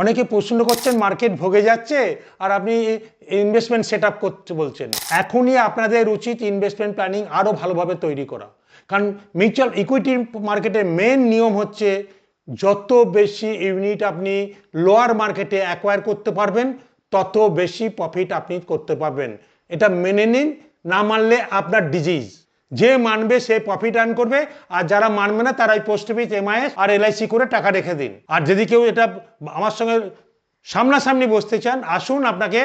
অনেকে প্রশ্ন করছেন মার্কেট ভোগে যাচ্ছে, আর আপনি ইনভেস্টমেন্ট সেট আপ করতে বলছেন। এখনই আপনাদের উচিত ইনভেস্টমেন্ট প্ল্যানিং আরও ভালোভাবে তৈরি করা। কারণ মিউচুয়াল ইকুইটি মার্কেটের মেন নিয়ম হচ্ছে, যত বেশি ইউনিট আপনি লোয়ার মার্কেটে অ্যাকোয়ার করতে পারবেন, তত বেশি প্রফিট আপনি করতে পারবেন। এটা মেনে নিন, না মানলে আপনার ডিজিজ যে মানবে সে প্রফিট আর্ন করবে, আর যারা মানবে না তারা এই পোস্ট অফিস এমআইএস আর এলআইসি করে টাকা রেখে দিন। আর যদি কেউ এটা আমার সঙ্গে সামনাসামনি বসতে চান, আসুন আপনাকে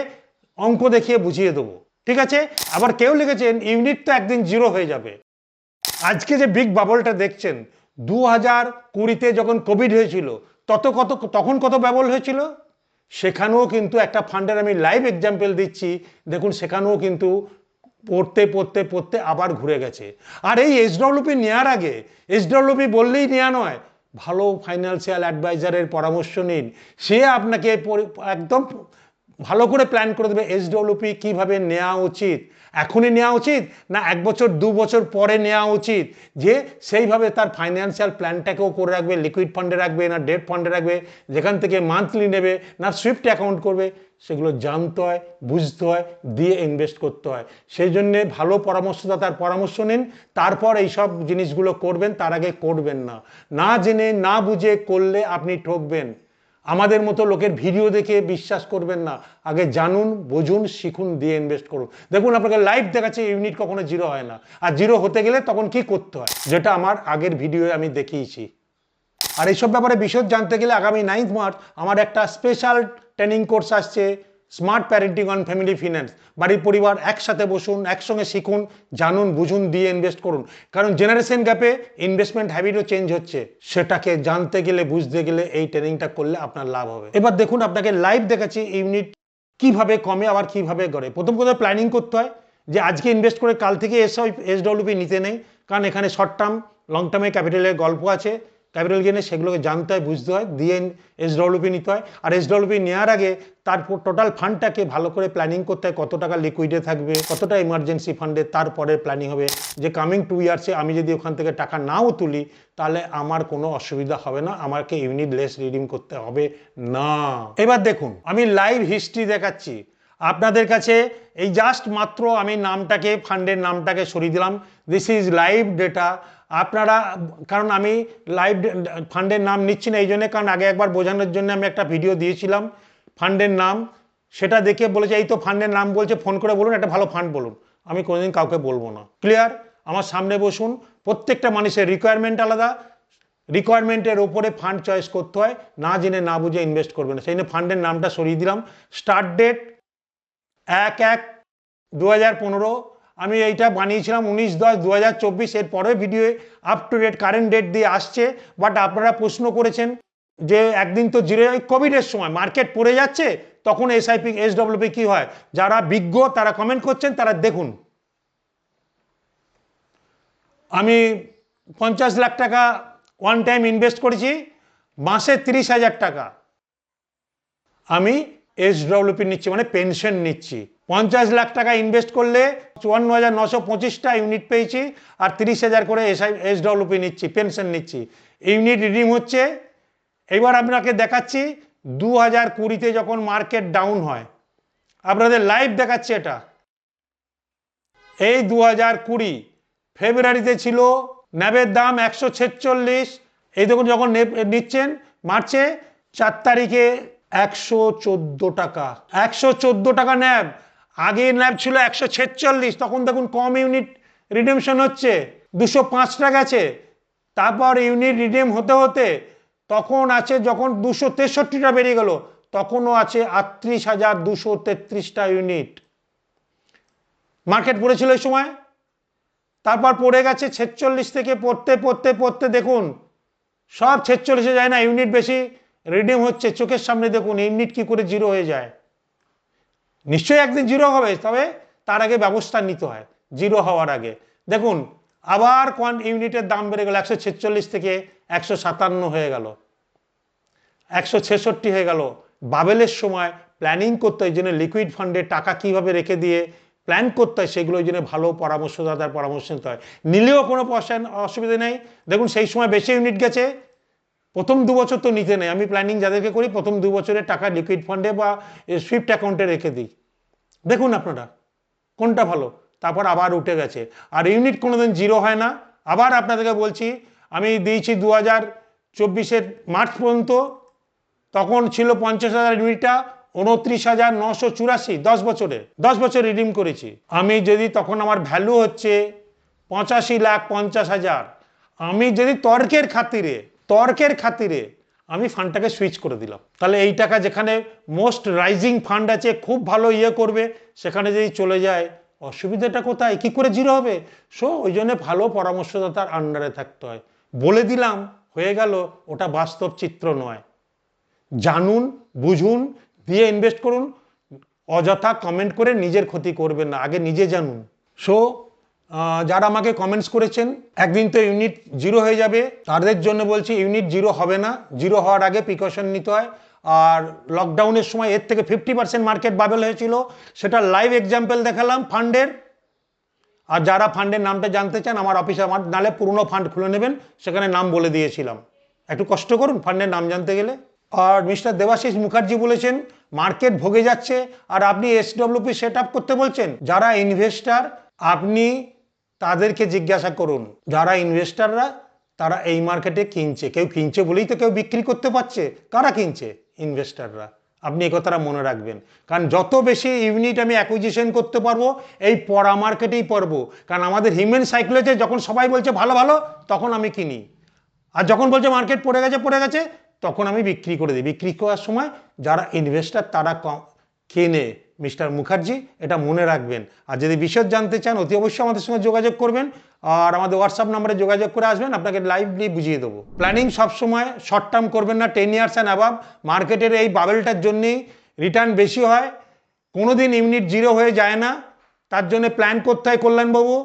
অঙ্ক দেখিয়ে বুঝিয়ে দেবো। ঠিক আছে? আবার কেউ লিখেছেন, ইউনিট তো একদিন জিরো হয়ে যাবে। আজকে যে বিগ বাবলটা দেখছেন দু হাজার কুড়িতে যখন কোভিড হয়েছিল, তত কত, তখন কত বাবল হয়েছিল? সেখানেও কিন্তু একটা ফান্ডের আমি লাইভ এক্সাম্পল দিচ্ছি। দেখুন, সেখানেও কিন্তু পড়তে পড়তে পড়তে আবার ঘুরে গেছে। আর এই এইচডব্লিউপি নেওয়ার আগে এইচডব্লিউপি বললেই নেওয়া নয়, ভালো ফাইন্যান্সিয়াল অ্যাডভাইজারের পরামর্শ নিন। সে আপনাকে একদম ভালো করে প্ল্যান করে দেবে এইচডব্লিউপি কীভাবে নেওয়া উচিত? এখনই নেওয়া উচিত না এক বছর, দু বছর পরে নেওয়া উচিত? যে সেইভাবে তার ফাইন্যান্সিয়াল প্ল্যানটাকেও করে রাখবে লিকুইড ফান্ডে রাখবে না ডেট ফান্ডে রাখবে, যেখান থেকে মান্থলি নেবে, না সুইফট অ্যাকাউন্ট করবে, সেগুলো জানতে হয়, বুঝতে হয়, দিয়ে ইনভেস্ট করতে হয়। সেই জন্যে ভালো পরামর্শদাতার পরামর্শ নিন, তারপর এইসব জিনিসগুলো করবেন, তার আগে করবেন না। না জেনে, না বুঝে করলে আপনি ঠকবেন। আমাদের মতো লোকের ভিডিও দেখে বিশ্বাস করবেন না। আগে জানুন, বুঝুন, শিখুন, দিয়ে ইনভেস্ট করুন। দেখুন, আপনাকে লাইভ দেখাচ্ছে ইউনিট কখনো জিরো হয় না। আর জিরো হতে গেলে তখন কি করতে হয়? যেটা আমার আগের ভিডিওয়ে আমি দেখিয়েছি। আর এইসব ব্যাপারে বিশদ জানতে গেলে আগামী নাইন্থ মার্চ আমার একটা স্পেশাল ট্রেনিং কোর্স আসছে। Smart parenting on family finance বাড়ির পরিবার একসাথে বসুন, একসঙ্গে শিখুন, জানুন, বুঝুন, দিয়ে ইনভেস্ট করুন। কারণ জেনারেশন গ্যাপে ইনভেস্টমেন্ট হ্যাবিটও চেঞ্জ হচ্ছে। সেটাকে জানতে গেলে, বুঝতে গেলে এই ট্রেনিংটা করলে আপনার লাভ হবে। এবার দেখুন, আপনাকে লাইভ দেখাচ্ছি ইউনিট কীভাবে কমে, আবার কীভাবে গড়ে। প্রথম কথা প্ল্যানিং করতে হয় যে আজকে ইনভেস্ট করে কাল থেকে এস এসডব্লিউপি নিতে নেই। কারণ এখানে শর্ট টার্ম লং টার্মে ক্যাপিটালের গল্প আছে। ক্যাপিটাল গেনে সেগুলোকে জানতে হয়, বুঝতে হয়, দিয়ে এসডব্লিউপি নিতে হয়। আর এসডব্লিউপি নেওয়ার আগে তারপর টোটাল ফান্ডটাকে ভালো করে প্ল্যানিং করতে হয়, কত টাকা লিকুইডে থাকবে, কতটা ইমার্জেন্সি ফান্ডে তারপরে প্ল্যানিং হবে। যে কামিং টু ইয়ার্সে আমি যদি ওখান থেকে টাকা নাও তুলি, তাহলে আমার কোনো অসুবিধা হবে না, আমাকে ইউনিট লেস রিডিম করতে হবে না। এবার দেখুন, আমি লাইভ হিস্ট্রি দেখাচ্ছি। আপনাদের কাছে এই জাস্ট মাত্র আমি নামটাকে ফান্ডের নামটাকে সরিয়ে দিলাম। দিস ইজ লাইভ ডেটা আপনারা, কারণ আমি লাইভ ফান্ডের নাম নিচ্ছি না, এই জন্য, কারণ আগে একবার বোঝানোর জন্য আমি একটা ভিডিও দিয়েছিলাম। ফান্ডের নাম, সেটা দেখে বলেছে, এই তো ফান্ডের নাম বলছে ফোন করে বলুন, একটা ভালো ফান্ড বলুন। আমি কোনোদিন কাউকে বলব না। ক্লিয়ার আমার সামনে বসুন। প্রত্যেকটা মানুষের রিকোয়ারমেন্ট আলাদা। রিকোয়ারমেন্টের ওপরে ফান্ড চয়েস করতে হয়। না জেনে, না বুঝে ইনভেস্ট করবে না। সেই জন্য ফান্ডের নামটা সরিয়ে দিলাম। স্টার্ট ডেট এক এক দু আমি এইটা বানিয়েছিলাম উনিশ দশ দু হাজার চব্বিশ এর পরে video up to date current date দিয়ে আসছে। বাট আপনারা প্রশ্ন করেছেন যে একদিন তো জিরো কোভিডের সময় মার্কেট পড়ে যাচ্ছে, তখন এসআইপি এসডব্লিউপি কি হয়? যারা বিজ্ঞ, তারা কমেন্ট করছেন, তারা দেখুন। আমি পঞ্চাশ লাখ টাকা ওয়ান টাইম ইনভেস্ট করেছি, মাসে তিরিশ হাজার টাকা। আমি এসডব্লিউপি নিচ্ছি মানে পেনশন নিচ্ছি। পঞ্চাশ লাখ টাকা ইনভেস্ট করলে চুয়ান্ন হাজার নশো পঁচিশটা ইউনিট পেয়েছি আর তিরিশ হাজার করে এসআই এসডব্লিউপি নিচ্ছি পেনশন নিচ্ছি। ইউনিট রিডিম হচ্ছে। এবার আপনাকে দেখাচ্ছি দু হাজার কুড়িতে যখন মার্কেট ডাউন হয়। আপনাদের লাইভ দেখাচ্ছি এটা। এই দু হাজার কুড়ি ফেব্রুয়ারিতে ছিল, ন্যাবের দাম একশো ছেচল্লিশ। এই দেখুন যখন নিচ্ছেন মার্চে চার তারিখে একশো চোদ্দ টাকা। একশো চোদ্দ টাকা ন্যাব। আগে ন্যাব ছিল একশো ছেচল্লিশ, তখন দেখুন কম ইউনিট রিডেমশন হচ্ছে, দুশো পাঁচটা গেছে। তারপর ইউনিট রিডেম হতে হতে তখন আছে যখন দুশো তেষট্টিটা বেরিয়ে গেল, তখনও আছে আটত্রিশ হাজার দুশো তেত্রিশটা ইউনিট। মার্কেট পড়েছিল এই সময়। তারপর পড়ে গেছে ছেচল্লিশ থেকে পড়তে পড়তে পড়তে দেখুন, সব ছেচল্লিশে যায় না, ইউনিট বেশি। রিডিম হচ্ছে, চোখের সামনে দেখুন ইউনিট কি করে জিরো হয়ে যায়? নিশ্চয়ই একদিন জিরো হবে, তবে তার আগে ব্যবস্থা নিতে হয়, জিরো হওয়ার আগে। দেখুন, আবার কোয়ান ইউনিটের দাম বেড়ে গেল, একশো ছেচল্লিশ থেকে একশো সাতান্ন হয়ে গেল। একশো ছেষট্টি হয়ে গেল। বাবেলের সময় প্ল্যানিং করতে হয়, এই জন্য লিকুইড ফান্ডে টাকা কীভাবে রেখে দিয়ে প্ল্যান করতে হয় সেগুলোর জন্য ভালো পরামর্শদাতার পরামর্শ নিতে হয়। নিলেও কোনো পয়সা অসুবিধা নেই। দেখুন, সেই সময় বেশি ইউনিট গেছে প্রথম দু বছর তো নিতে নেই। আমি প্ল্যানিং যাদেরকে করি, প্রথম দু বছরের টাকা লিকুইড ফান্ডে বা সুইফট অ্যাকাউন্টে রেখে দিই। দেখুন আপনারা, কোনটা ভালো? তারপর আবার উঠে গেছে। আর ইউনিট কোনোদিন জিরো হয় না। আবার আপনাদেরকে বলছি, আমি দিয়েছি দু হাজার চব্বিশের মার্চ পর্যন্ত, তখন ছিল পঞ্চাশ হাজার ইউনিটটা উনত্রিশ হাজার নশো চুরাশি দশ বছরে। দশ বছর রিডিম করেছি। আমি যদি তখন আমার ভ্যালু হচ্ছে পঁচাশি লাখ পঞ্চাশ হাজার, আমি যদি তর্কের খাতিরে তর্কের খাতিরে আমি ফান্ডটাকে সুইচ করে দিলাম। তাহলে এই টাকা যেখানে মোস্ট রাইজিং ফান্ড আছে, খুব ভালো ইয়ে করবে, সেখানে যদি চলে যায়, অসুবিধাটা কোথায়? কি করে জিরো হবে? সো ওই জন্য ভালো পরামর্শদাতার আন্ডারে থাকতে হয়। বলে দিলাম, হয়ে গেল, ওটা বাস্তব চিত্র নয়। জানুন, বুঝুন, দিয়ে ইনভেস্ট করুন। অযথা কমেন্ট করে নিজের ক্ষতি করবেন না, আগে নিজে জানুন। সো যারা আমাকে কমেন্টস করেছেন, একদিন তো ইউনিট জিরো হয়ে যাবে। তাদের জন্য বলছি ইউনিট জিরো হবে না। জিরো হওয়ার আগে প্রিকশন নিতে হয়। আর লকডাউনের সময় এর থেকে ফিফটি পার্সেন্ট মার্কেট বাবেল হয়েছিল। সেটা লাইভ এক্সাম্পল দেখালাম ফান্ডের আর যারা ফান্ডের নামটা জানতে চান, আমার অফিসে আমার নালে পুরনো ফান্ড খুলে নেবেন। সেখানে নাম বলে দিয়েছিলাম। একটু কষ্ট করুন ফান্ডের নাম জানতে গেলে। আর মিস্টার দেবাশিস মুখার্জি বলেছেন মার্কেট ভোগে যাচ্ছে। আর আপনি এসডব্লিউপি সেট করতে বলছেন? যারা ইনভেস্টার আপনি তাদেরকে জিজ্ঞাসা করুন, যারা ইনভেস্টাররা তারা এই মার্কেটে কিনছে। কেউ কিনছে বলেই তো কেউ বিক্রি করতে পারছে। কারা কিনছে? ইনভেস্টাররা আপনি এই কথাটা মনে রাখবেন। কারণ যত বেশি ইউনিট আমি অ্যাকুইজিশন করতে পারব, এই পড়া মার্কেটেই পারব কারণ আমাদের হিউম্যান সাইকোলজি যখন সবাই বলছে ভালো ভালো, তখন আমি কিনি। আর যখন বলছে মার্কেট পড়ে গেছে পড়ে গেছে, তখন আমি বিক্রি করে দিই। বিক্রি করার সময় যারা ইনভেস্টার তারা ক- কেনে মিস্টার মুখার্জি, এটা মনে রাখবেন। আর যদি বিশদ জানতে চান, অতি অবশ্যই আমাদের সঙ্গে যোগাযোগ করবেন। আর আমাদের হোয়াটসঅ্যাপ নাম্বারে যোগাযোগ করে আসবেন, আপনাকে লাইভলি বুঝিয়ে দেবো। প্ল্যানিং সবসময় শর্ট টার্ম করবেন না টেন ইয়ার্স অ্যান্ড অ্যাবাভ মার্কেটের এই বাবেলটার জন্যেই রিটার্ন বেশি হয়। কোনো দিন ইউনিট জিরো হয়ে যায় না। তার জন্য প্ল্যান করতে হয় কল্যাণবাবু।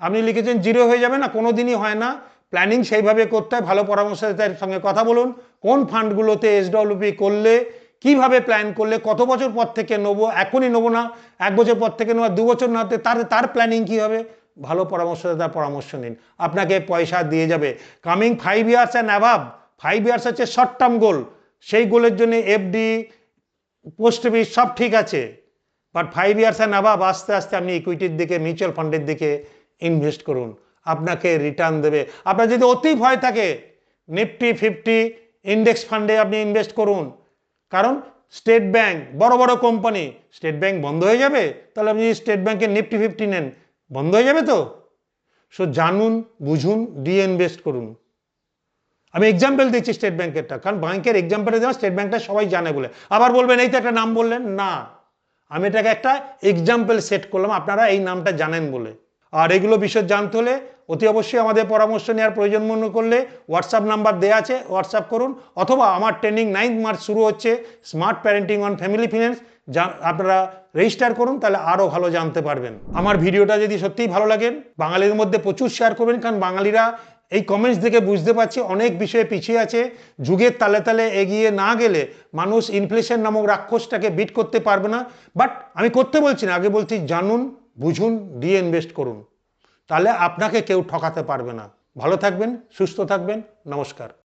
আপনি লিখেছেন জিরো হয়ে যাবে না কোনো দিনই হয় না। প্ল্যানিং সেইভাবে করতে হয়। ভালো পরামর্শদাতার সঙ্গে কথা বলুন। কোন ফান্ডগুলোতে এসডব্লিউপি করলে কীভাবে প্ল্যান করলে কত বছর পর থেকে নেব? এখনই নেব না। এক বছর পর থেকে নেব দু বছর না তার তার প্ল্যানিং কী হবে? ভালো পরামর্শদাতার পরামর্শ নিন। আপনাকে পয়সা দিয়ে যাবে। Coming five years and above five years হচ্ছে শর্ট টার্ম গোল সেই গোলের জন্য এফডি পোস্ট অফিস সব ঠিক আছে। But five years and above আস্তে আস্তে আপনি ইকুইটির দিকে মিউচুয়াল ফান্ডের দিকে ইনভেস্ট করুন। আপনাকে রিটার্ন দেবে। আপনার যদি অতি ভয় থাকে নিফটি ফিফটি ইন্ডেক্স ফান্ডে আপনি ইনভেস্ট করুন। কারণ স্টেট ব্যাংক, বড় বড় কোম্পানি, স্টেট ব্যাংক বন্ধ হয়ে যাবে? তাহলে আপনি যদি স্টেট ব্যাংকের নিফটি ফিফটি নেন, বন্ধ হয়ে যাবে তো? সো জানুন, বুঝুন দিয়ে ইনভেস্ট করুন। আমি এক্সাম্পল দিচ্ছি স্টেট ব্যাংকেরটা, কারণ ব্যাংকের এক্সাম্পলে দেওয়া স্টেট ব্যাংকটা সবাই জানে বলে। আবার বলবেন, এই তো একটা নাম বললেন। না। আমি এটাকে একটা এক্সাম্পল সেট করলাম, আপনারা এই নামটা জানেন বলে। আর এগুলো বিষয় জানতে হলে অতি অবশ্যই আমাদের পরামর্শ নেওয়ার প্রয়োজন মনে করলে হোয়াটসঅ্যাপ নাম্বার দেওয়া আছে হোয়াটসঅ্যাপ করুন, অথবা আমার ট্রেনিং নাইন্থ মার্চ শুরু হচ্ছে smart parenting on family finance যা আপনারা রেজিস্টার করুন, তাহলে আরও ভালো জানতে পারবেন। আমার ভিডিওটা যদি সত্যিই ভালো লাগে বাঙালির মধ্যে প্রচুর শেয়ার করবেন, কারণ বাঙালিরা এই কমেন্টস দেখে বুঝতে পারছি অনেক বিষয়ে পিছিয়ে আছে, যুগের তালে তালে এগিয়ে না গেলে মানুষ ইনফ্লেশন নামক রাক্ষসটাকে বিট করতে পারবে না। বাট আমি করতে বলছি না, আগে বলছি জানুন, বুঝুন, দিয়ে ইনভেস্ট করুন। তাহলে আপনাকে কেউ ঠকাতে পারবে না। ভালো থাকবেন সুস্থ থাকবেন নমস্কার।